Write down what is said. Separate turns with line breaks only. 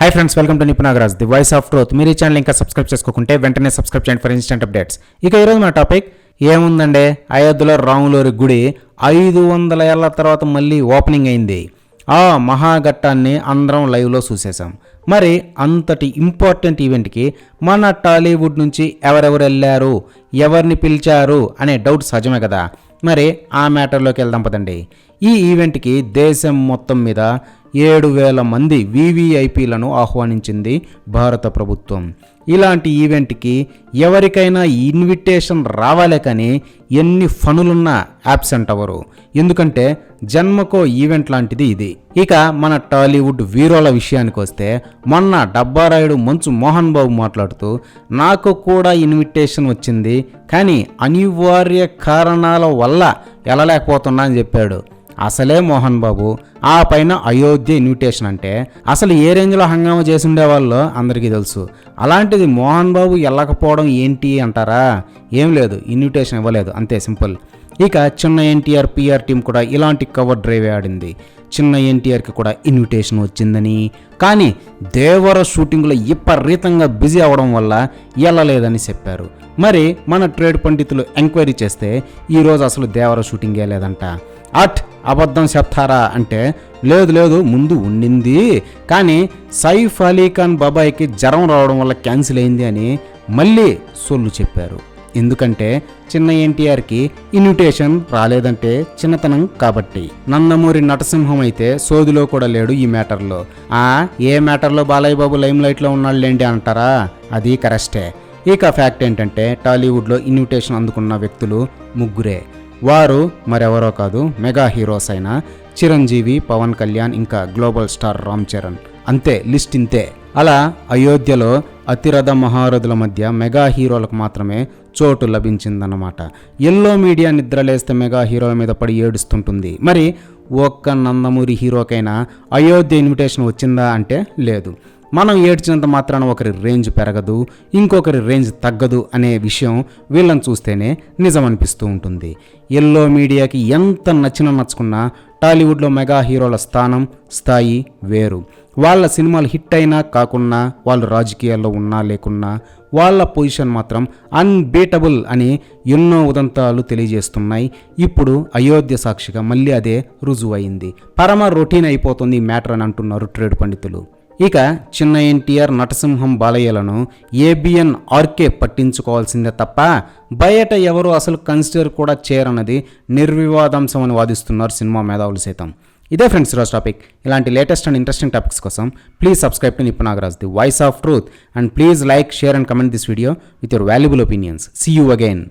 Hi friends welcome to Nipunagaraj the voice of truth మీరు ఈ channel ఇంకా subscribe చేసుకోకుంటే వెంటనే సబ్స్క్రైబ్ చేయండి ఫర్ ఇన్స్టెంట్ అప్డేట్స్ ఇక ఈరోజు మన టాపిక్ ఏముందండి? అయోధ్యలో రాములూరి గుడి ఐదు వందల ఏళ్ళ తర్వాత మళ్ళీ ఓపెనింగ్ అయింది. ఆ మహాఘట్టాన్ని అందరం లైవ్లో చూసేసాం మరి అంతటి ఇంపార్టెంట్ ఈవెంట్కి మన టాలీవుడ్ నుంచి ఎవరెవరు వెళ్ళారు? ఎవరిని పిలిచారు? అనే డౌట్ సహజమే కదా. మరి ఆ మ్యాటర్లోకి వెళ్దాం పదండి. ఈ ఈవెంట్కి దేశం మొత్తం మీద ఏడు వేల మంది వీవీఐపీలను ఆహ్వానించింది భారత ప్రభుత్వం. ఇలాంటి ఈవెంట్కి ఎవరికైనా ఇన్విటేషన్ రావాలే కానీ ఎన్ని ఫనులున్నా యాబ్సెంట్ అవ్వరు. ఎందుకంటే జన్మకో ఈవెంట్ లాంటిది ఇది. ఇక మన టాలీవుడ్ వీరోల విషయానికి వస్తే మొన్న డబ్బారాయుడు మంచు మోహన్ బాబు మాట్లాడుతూ నాకు కూడా ఇన్విటేషన్ వచ్చింది కానీ అనివార్య కారణాల వల్ల వెళ్ళలేకపోతున్నా అని చెప్పాడు. అసలే మోహన్ బాబు. ఆ పైన అయోధ్య ఇన్విటేషన్ అంటే అసలు ఏ రేంజ్లో హంగామా చేసుండే వాళ్ళు అందరికీ తెలుసు. అలాంటిది మోహన్ బాబు వెళ్ళకపోవడం ఏంటి అంటారా? ఏం లేదు ఇన్విటేషన్ ఇవ్వలేదు. అంతే సింపుల్. ఇక చిన్న ఎన్టీఆర్ పిఆర్ టీం కూడా ఇలాంటి కవర్ డ్రైవ్ ఆడింది. చిన్న ఎన్టీఆర్కి కూడా ఇన్విటేషన్ వచ్చిందని. కానీ దేవర షూటింగ్లో విపరీతంగా బిజీ అవడం వల్ల వెళ్ళలేదని చెప్పారు. మరి మన ట్రేడ్ పండితులు ఎంక్వైరీ చేస్తే ఈరోజు అసలు దేవర షూటింగే లేదంట. అట్ అబద్ధం చెప్తారా అంటే లేదు లేదు ముందు ఉండింది. కానీ సైఫ్ అలీ ఖాన్ బాబాయ్కి జ్వరం రావడం వల్ల క్యాన్సిల్ అయింది అని మళ్ళీ సొల్లు చెప్పారు. ఎందుకంటే చిన్న ఎన్టీఆర్కి ఇన్విటేషన్ రాలేదంటే చిన్నతనం కాబట్టి. నందమూరి నటసింహం అయితే సోదిలో కూడా లేడు ఈ మ్యాటర్లో. ఆ ఏ మ్యాటర్లో బాలయ్య బాబు లైమ్ లైట్లో ఉన్నాళ్ళేంటి అంటారా? అది కరెస్టే. ఇక ఫ్యాక్ట్ ఏంటంటే టాలీవుడ్లో ఇన్విటేషన్ అందుకున్న వ్యక్తులు ముగ్గురే. వారు మరెవరో కాదు మెగా హీరోస్ అయిన చిరంజీవి పవన్ కళ్యాణ్ ఇంకా గ్లోబల్ స్టార్ రామ్ చరణ్. అంతే లిస్ట్ ఇంతే. అలా అయోధ్యలో అతిరథ మహారథుల మధ్య మెగా హీరోలకు మాత్రమే చోటు లభించిందన్నమాట. ఎల్లో మీడియా నిద్రలేస్తే మెగా హీరోల మీద పడి ఏడుస్తుంటుంది. మరి ఒక్క నందమూరి హీరోకైనా అయోధ్య ఇన్విటేషన్ వచ్చిందా అంటే లేదు. మనం ఏడ్చినంత మాత్రాన ఒకరి రేంజ్ పెరగదు ఇంకొకరి రేంజ్ తగ్గదు అనే విషయం వీళ్ళని చూస్తేనే నిజం అనిపిస్తూ ఉంటుంది. ఎల్లో మీడియాకి ఎంత నచ్చినా నచ్చుకున్నా టాలీవుడ్లో మెగా హీరోల స్థానం స్థాయి వేరు. వాళ్ళ సినిమాలు హిట్ అయినా కాకున్నా వాళ్ళు రాజకీయాల్లో ఉన్నా లేకున్నా వాళ్ళ పొజిషన్ మాత్రం అన్బీటబుల్ అని ఎన్నో ఉదంతాలు తెలియజేస్తున్నాయి. ఇప్పుడు అయోధ్య సాక్షిగా మళ్ళీ అదే రుజువు అయింది పరమ రొటీన్ అయిపోతుంది మ్యాటర్ అని అంటున్నారు ట్రేడ్ పండితులు. ఇక చిన్న ఎన్టీఆర్ నటసింహం బాలయ్యలను ఏబిఎన్ ఆర్కే పట్టించుకోవాల్సిందే తప్ప బయట ఎవరు అసలు కన్సిడర్ కూడా చేయరన్నది నిర్వివాదాంశం అని వాదిస్తున్నారు సినిమా మేధావులు సైతం. ఇదే ఫ్రెండ్స్ ఈరోజు టాపిక్ ఇలాంటి లేటెస్ట్ అండ్ ఇంట్రెస్టింగ్ టాపిక్స్ కోసం please subscribe to Nippu Nagaraj the voice of truth and please like share and comment this video with your valuable opinions see you again